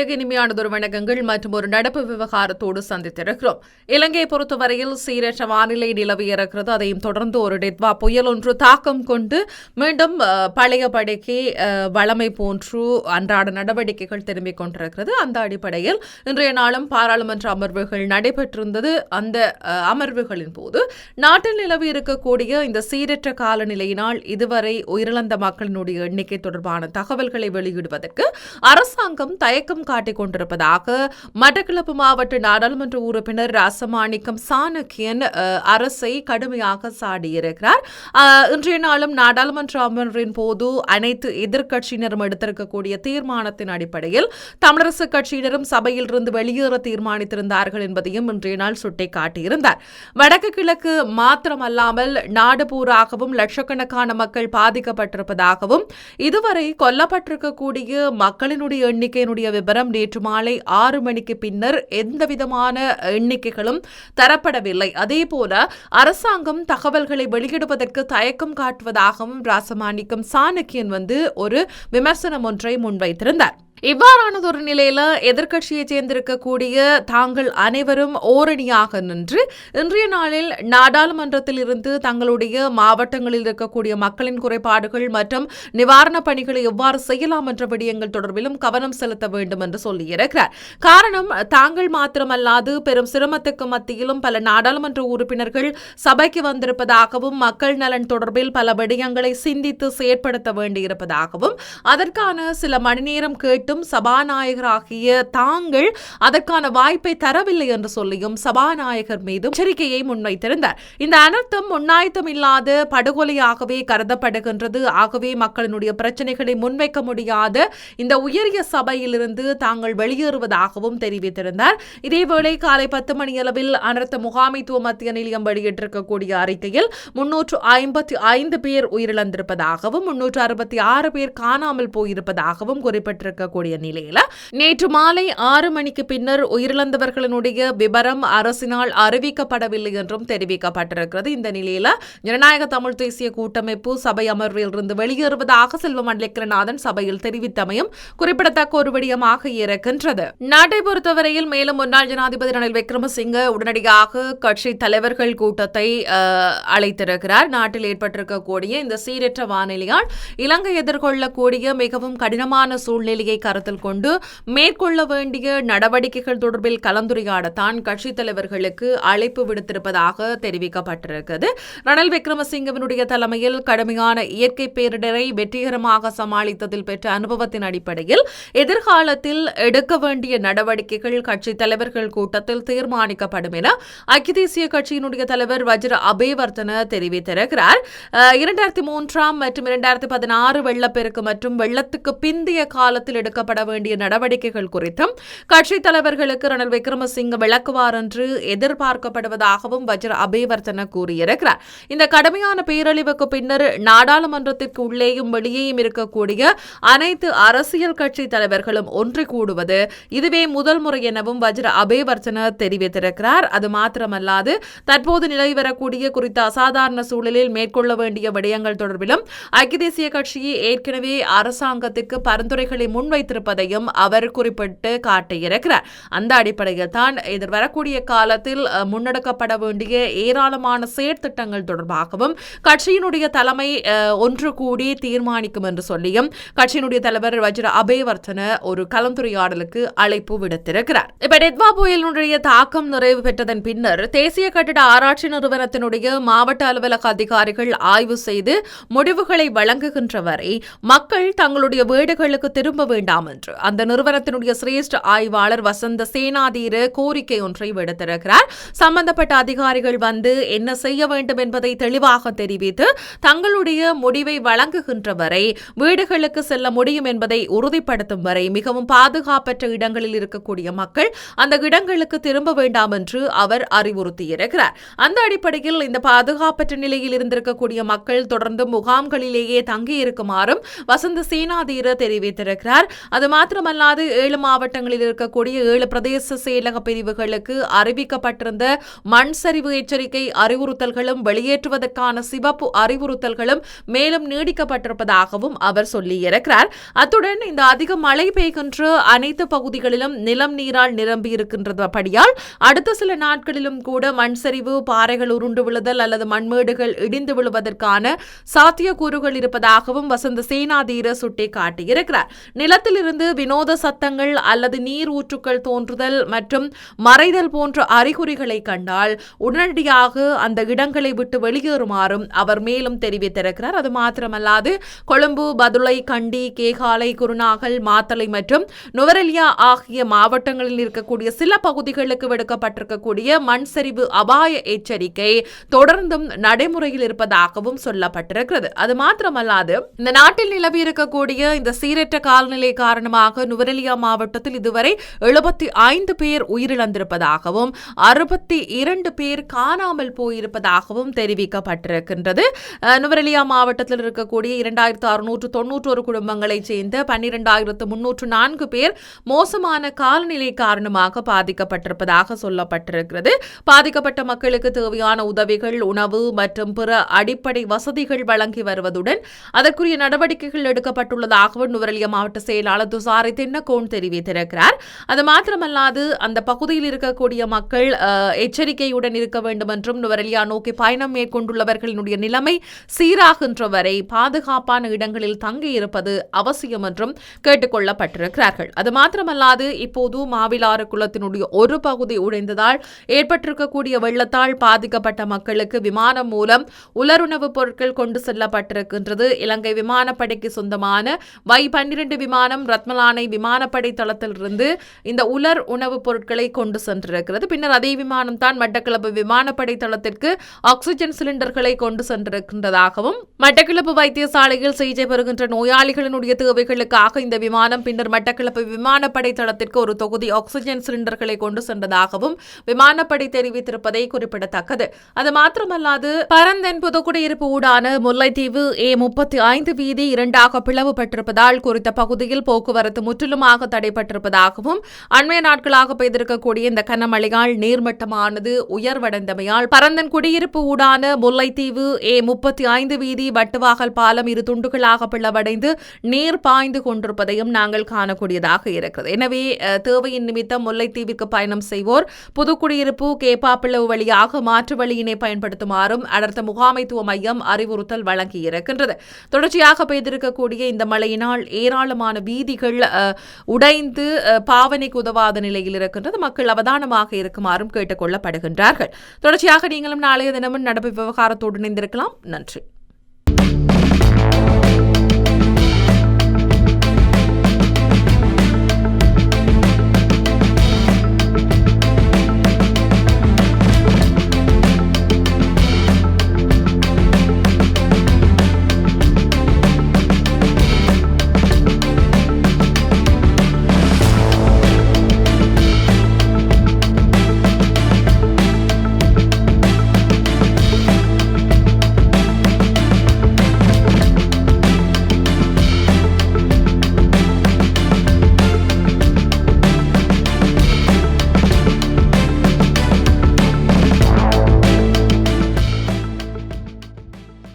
உறவுகளுக்கு இனிமையானதொரு வணக்கங்கள் மற்றும் ஒரு நடப்பு விவகாரத்தோடு சந்தித்திருக்கிறோம். இலங்கையை பொறுத்தவரையில் சீரற்ற வானிலை நிலவி இருக்கிறது. அதையும் தொடர்ந்து ஒரு டெட்வா புயல் ஒன்று தாக்கம் கொண்டு மீண்டும் பழைய படைக்கு வளமை போன்று அன்றாட நடவடிக்கைகள் திரும்பிக் கொண்டிருக்கிறது. அந்த அடிப்படையில் இன்றைய நாளும் பாராளுமன்ற அமர்வுகள் நடைபெற்றிருந்தது. அந்த அமர்வுகளின் போது நாட்டில் நிலவி இருக்கக்கூடிய இந்த சீரற்ற காலநிலையினால் இதுவரை உயிரிழந்த மக்களினுடைய எண்ணிக்கை தொடர்பான தகவல்களை வெளியிடுவதற்கு அரசாங்கம் தயக்கம் காட்டிக் கொண்டிருப்பதாக மட்டக்களப்பு மாவட்ட நாடாளுமன்ற உறுப்பினர் ரசமாணிக்கம் சாணக்கியன் அரசை கடுமையாக சாடியிருக்கிறார். இன்றைய நாளும் நாடாளுமன்ற அமர்வின் போது அனைத்து எதிர்க்கட்சியினரும் எடுத்திருக்கக்கூடிய தீர்மானத்தின் அடிப்படையில் தமிழரசு கட்சியினரும் சபையில் இருந்து வெளியேற தீர்மானித்திருந்தார்கள் என்பதையும் இன்றைய நாள் சுட்டிக்காட்டியிருந்தார். வடக்கு கிழக்கு மாத்திரமல்லாமல் நாடு பூராகவும் லட்சக்கணக்கான மக்கள் பாதிக்கப்பட்டிருப்பதாகவும் இதுவரை கொல்லப்பட்டிருக்கக்கூடிய மக்களினுடைய எண்ணிக்கையினுடைய விபரம் விவரம் நேற்று மாலை ஆறு மணிக்கு பின்னர் எந்த விதமான எண்ணிக்கைகளும் தரப்படவில்லை. அதே போல அரசாங்கம் தகவல்களை வெளியிடுவதற்கு தயக்கம் காட்டுவதாகவும் ராசமாணிக்கம் சாணக்கியன் வந்து ஒரு விமர்சனம் ஒன்றை முன்வைத்திருந்தார். இவ்வாறானதொரு நிலையில எதிர்கட்சியை சேர்ந்திருக்கக்கூடிய தாங்கள் அனைவரும் ஓரணியாக நின்று இன்றைய நாளில் நாடாளுமன்றத்தில் இருந்து தங்களுடைய மாவட்டங்களில் இருக்கக்கூடிய மக்களின் குறைபாடுகள் மற்றும் நிவாரணப் பணிகளை எவ்வாறு செய்யலாம் என்ற விடயங்கள் தொடர்பிலும் கவனம் செலுத்த வேண்டும் என்று சொல்லியிருக்கிறார் காரணம் தாங்கள் மாத்திரமல்லாது பெரும் சிரமத்துக்கு மத்தியிலும் பல நாடாளுமன்ற உறுப்பினர்கள் சபைக்கு வந்திருப்பதாகவும் மக்கள் நலன் தொடர்பில் பல விடயங்களை சிந்தித்து செயற்படுத்த வேண்டியிருப்பதாகவும் அதற்கான சில மணி நேரம் கேட்டும் சபாநாயகராகிய தாங்கள் அதற்கான வாய்ப்பை தரவில்லை என்று சொல்லியும் சபாநாயகர் மீது எச்சரிக்கையை முன்வைத்திருந்தார். இந்த அனர்த்தம் முன்னாய்த்தம் இல்லாத படுகொலையாகவே கருதப்படுகின்றது. ஆகவே மக்களினுடைய பிரச்சனைகளை முன்வைக்க முடியாத இந்த உயரிய சபையிலிருந்து தாங்கள் வெளியேறுவதாகவும் தெரிவித்திருந்தார். இதேவேளை காலை பத்து மணி அளவில் அனர்த்த முகாமைத்துவ மத்திய நிலையம் வெளியிட்டிருக்கக்கூடிய அறிக்கையில் முன்னூற்று ஐம்பத்தி ஐந்து பேர் உயிரிழந்திருப்பதாகவும் முன்னூற்று அறுபத்தி ஆறு பேர் காணாமல் போயிருப்பதாகவும் குறிப்பிட்டிருக்கக்கூடிய நிலையில நேற்று மாலை ஆறு மணிக்கு பின்னர் உயிரிழந்தவர்களினுடைய விபரம் அரசினால் அறிவிக்கப்படவில்லை என்றும் தெரிவிக்கப்பட்டிருக்கிறது. இந்த நிலையில ஜனநாயக தமிழ் தேசிய கூட்டமைப்பு சபை அமர்வில் இருந்து வெளியேறுவதாக செல்வம் மண்டலேக்கரநாதன் சபையில் தெரிவித்தமையும் குறிப்பிடத்தக்க ஒரு விடயமாக இருக்கின்றது. நாட்டை பொறுத்தவரையில் மேலும் முன்னாள் ஜனாதிபதி ரணில் விக்ரமசிங்க உடனடியாக கட்சி தலைவர்கள் கூட்டத்தை அழைத்திருக்கிறார். நாட்டில் ஏற்பட்டிருக்கக்கூடிய இந்த சீரற்ற வானிலையால் இலங்கை எதிர்கொள்ளக்கூடிய மிகவும் கடினமான சூழ்நிலையை கருத்தில் கொண்டு மேற்கொள்ள வேண்டிய நடவடிக்கைகள் தொடர்பில் கலந்துரையாடத்தான் கட்சித் தலைவர்களுக்கு அழைப்பு விடுத்திருப்பதாக தெரிவிக்கப்பட்டிருக்கிறது. ரணில் விக்ரமசிங்கவினுடைய தலைமையில் கடுமையான இயற்கை பேரிடரை வெற்றிகரமாக சமாளித்ததில் பெற்ற அனுபவத்தின் அடிப்படையில் எதிர்காலத்தில் எடுக்க வேண்டிய நடவடிக்கைகள் கட்சித் தலைவர்கள் கூட்டத்தில் தீர்மானிக்கப்படும் என ஐக்கிய தேசிய கட்சியினுடைய தலைவர் வஜ்ர அபேவர்த்தன தெரிவித்திருக்கிறார். இரண்டாயிரத்தி மூன்றாம் மற்றும் இரண்டாயிரத்தி பதினாறு வெள்ளப்பெருக்கு மற்றும் வெள்ளத்துக்கு பிந்தைய காலத்தில் எடுக்க எடுக்கப்பட வேண்டிய நடவடிக்கைகள் குறித்தும் கட்சித் தலைவர்களுக்கு ரணில் விக்ரமசிங்க விளக்குவார் என்று எதிர்பார்க்கப்படுவதாகவும் வஜ்ர அபேவர்த்தன கூறியிருக்கிறார். இந்த கடுமையான பேரழிவுக்கு பின்னர் நாடாளுமன்றத்திற்கு உள்ளேயும் வெளியேயும் இருக்கக்கூடிய அனைத்து அரசியல் கட்சி தலைவர்களும் ஒன்று கூடுவது இதுவே முதல் முறை எனவும் வஜ்ர அபேவர்த்தன தெரிவித்திருக்கிறார். அது மாத்திரமல்லாது தற்போது நிலவி வரக்கூடிய குறித்த அசாதாரண சூழலில் மேற்கொள்ள வேண்டிய விடயங்கள் தொடர்பிலும் ஐக்கிய தேசிய கட்சியை ஏற்கனவே அரசாங்கத்திற்கு பரிந்துரைகளை முன்வை முன்வைத்திருப்பதையும் அவர் குறிப்பிட்டு காட்டியிருக்கிறார். அந்த அடிப்படையில் தான் எதிர் வரக்கூடிய காலத்தில் முன்னெடுக்கப்பட வேண்டிய ஏராளமான செயற்திட்டங்கள் தொடர்பாகவும் கட்சியினுடைய தலைமை ஒன்று கூடி தீர்மானிக்கும் என்று சொல்லியும் கட்சியினுடைய தலைவர் வஜ்ர அபேவர்த்தன ஒரு கலந்துரையாடலுக்கு அழைப்பு விடுத்திருக்கிறார். இப்ப டெத்வா புயலினுடைய தாக்கம் நிறைவு பெற்றதன் பின்னர் தேசிய கட்டிட ஆராய்ச்சி நிறுவனத்தினுடைய மாவட்ட அலுவலக அதிகாரிகள் ஆய்வு செய்து முடிவுகளை வழங்குகின்ற வரை மக்கள் தங்களுடைய வீடுகளுக்கு திரும்ப வேண்டாம் என்று. அந்த நிறுவனத்தினுடைய சிரேஷ்ட ஆய்வாளர் வசந்த சேனாதீர கோரிக்கை ஒன்றை விடுத்திருக்கிறார். சம்பந்தப்பட்ட அதிகாரிகள் வந்து என்ன செய்ய வேண்டும் என்பதை தெளிவாக தெரிவித்து தங்களுடைய முடிவை வழங்குகின்ற வரை வீடுகளுக்கு செல்ல முடியும் என்பதை உறுதிப்படுத்தும் வரை மிகவும் பாதுகாப்பற்ற இடங்களில் இருக்கக்கூடிய மக்கள் அந்த இடங்களுக்கு திரும்ப வேண்டாம் என்று அவர் அறிவுறுத்தியிருக்கிறார். அந்த அடிப்படையில் இந்த பாதுகாப்பற்ற நிலையில் இருந்திருக்கக்கூடிய மக்கள் தொடர்ந்து முகாம்களிலேயே தங்கியிருக்குமாறும் வசந்த சேனாதீர தெரிவித்திருக்கிறார். அது மாத்திரமல்லாது ஏழு மாவட்டங்களில் இருக்கக்கூடிய ஏழு பிரதேச செயலக பிரிவுகளுக்கு அறிவிக்கப்பட்டிருந்த மண் சரிவு எச்சரிக்கை அறிவுறுத்தல்களும் வெளியேற்றுவதற்கான சிவப்பு அறிவுறுத்தல்களும் மேலும் நீடிக்கப்பட்டிருப்பதாகவும் அவர் சொல்லியிருக்கிறார். அத்துடன் இந்த அதிக மழை பெய்கின்ற அனைத்து பகுதிகளிலும் நிலம் நீரால் நிரம்பி இருக்கின்றபடியால் அடுத்த சில நாட்களிலும் கூட மண் சரிவு பாறைகள் உருண்டு விழுதல் அல்லது மண்மேடுகள் இடிந்து விழுவதற்கான சாத்தியக்கூறுகள் இருப்பதாகவும் வசந்த சேனாதீர சுட்டிக்காட்டியிருக்கிறார். நிலத்திலிருந்து வினோத சத்தங்கள் அல்லது நீர் ஊற்றுக்கள் தோன்றுதல் மற்றும் மறைதல் போன்ற அறிகுறிகளை கண்டால் உடனடியாக அந்த இடங்களை விட்டு வெளியேறுமாறும் அவர் மேலும் தெரிவித்திருக்கிறார். அது மாத்திரமல்லாது கொழும்பு பதுளை கண்டி கேகாலை குருநாகல் மாத்தலை மற்றும் நுவரெலியா ஆகிய மாவட்டங்களில் இருக்கக்கூடிய சில பகுதிகளுக்கு விடுக்கப்பட்டிருக்கக்கூடிய மண் சரிவு அபாய எச்சரிக்கை தொடர்ந்தும் நடைமுறையில் இருப்பதாகவும் சொல்லப்பட்டிருக்கிறது. அது மாத்திரமல்லாது இந்த நாட்டில் நிலவி இருக்கக்கூடிய இந்த சீரற்ற காலநிலை காரணமாக நுவரெலியா மாவட்டத்தில் இதுவரை எழுபத்தி ஐந்து பேர் உயிரிழந்திருப்பதாகவும் அறுபத்தி இரண்டு பேர் காணாமல் போயிருப்பதாகவும் தெரிவிக்கப்பட்டிருக்கின்றது. நுவரெலியா மாவட்டத்தில் இருக்கக்கூடிய இரண்டாயிரத்து அறுநூற்று தொன்னூற்றோரு குடும்பங்களைச் சேர்ந்த பன்னிரெண்டாயிரத்து முன்னூற்று நான்கு பேர் மோசமான காலநிலை காரணமாக பாதிக்கப்பட்டிருப்பதாக சொல்லப்பட்டிருக்கிறது. பாதிக்கப்பட்ட மக்களுக்கு தேவையான உதவிகள் உணவு மற்றும் பிற அடிப்படை வசதிகள் வழங்கி வருவதுடன் அதற்குரிய நடவடிக்கைகள் எடுக்கப்பட்டுள்ளதாகவும் நுவரெலியா மாவட்ட செயலாளர் துசாரி தின்னகோன் தெரிவித்திருக்கிறார். அது மாத்திரமல்லாது அந்த பகுதியில் இருக்கக்கூடிய மக்கள் எச்சரிக்கையுடன் இருக்க வேண்டும் என்றும் நுவரெலியா நோக்கி பயணம் மேற்கொண்டுள்ளவர்களினுடைய நிலைமை சீராகின்ற வரை பாதுகாப்பான இடங்களில் தங்கியிருப்பது அவசியம் என்றும் கேட்டுக்கொள்ளப்பட்டிருக்கிறார்கள் அது மாத்திரமல்லாது இப்போது மாவிலாறு குளத்தினுடைய ஒரு பகுதி உடைந்ததால் ஏற்பட்டிருக்கக்கூடிய வெள்ளத்தால் பாதிக்கப்பட்ட மக்களுக்கு விமானம் மூலம் உலருணவுப் பொருட்கள் கொண்டு செல்லப்பட்டிருக்கின்றது. இலங்கை விமானப்படைக்கு சொந்தமான வை பன்னிரண்டு விமானம் ரத்மலானை விமானப்படை தளத்திலிருந்து இந்த உலர் உணவுப் பொருட்களை கொண்டு சென்றிருக்கிறது. பின்னர் அதே விமானம் தான் மட்டக்களப்பு விமானப்படை தளத்திற்கு ஆக்சிஜன் சிலிண்டர்களை கொண்டு சென்றிருக்கின்றதாகவும் மட்டக்களப்பு வைத்தியசாலையில் சிகிச்சை பெறுகின்ற நோயாளிகளினுடைய தேவைகளுக்காக இந்த விமானம் பின்னர் மட்டக்களப்பு விமானப்படை தளத்திற்கு ஒரு தொகுதி ஆக்சிஜன் சிலிண்டர்களை கொண்டு சென்றதாகவும் விமானப்படை தெரிவித்திருப்பதை குறிப்பிடத்தக்கது. அது மாத்திரமல்லாது பரந்தன் புதுக்குடியிருப்பு ஊடான முல்லைத்தீவு ஏ முப்பத்தி ஐந்து வீதி இரண்டாக பிளவுபட்டிருப்பதால் குறித்த பகுதியில் போக்குவரத்து முற்றிலுமாக தடைப்பட்டிருப்பதாகவும் அண்மைய நாட்களாக பெய்திருக்கக்கூடிய இந்த கனமழையால் நீர்மட்டமானது உயர்வடைந்தமையால் பரந்தன் குடியிருப்பு ஊடான முல்லைத்தீவு ஏ முப்பத்தி ஐந்து வீதி வட்டுவாகல் பாலம் இரு துண்டுகளாக பிளவடைந்து நீர் பாய்ந்து கொண்டிருப்பதையும் நாங்கள் காணக்கூடியதாக இருக்கிறது. எனவே தேவையின் நிமித்தம் முல்லைத்தீவிற்கு பயணம் செய்வோர் புதுக்குடியிருப்பு கேப்பாப்பிளவு வழியாக மாற்று வழியினை பயன்படுத்துமாறும் அடர்த்த முகாமைத்துவ மையம் அறிவுறுத்தல் வழங்கியிருக்கின்றது. தொடர்ச்சியாக பெய்திருக்கக்கூடிய இந்த மழையினால் ஏராளமான வீதிகள் உடைந்து பாவனைக்கு உதவாத நிலையில் இருக்கின்றது. மக்கள் அவதானமாக இருக்குமாறும் கேட்டுக்கொள்ளப்படுகின்றார்கள். தொடர்ச்சியாக நீங்களும் நாளைய தினமும் நடப்பு விவகாரத்தோடு இணைந்திருக்கலாம். நன்றி.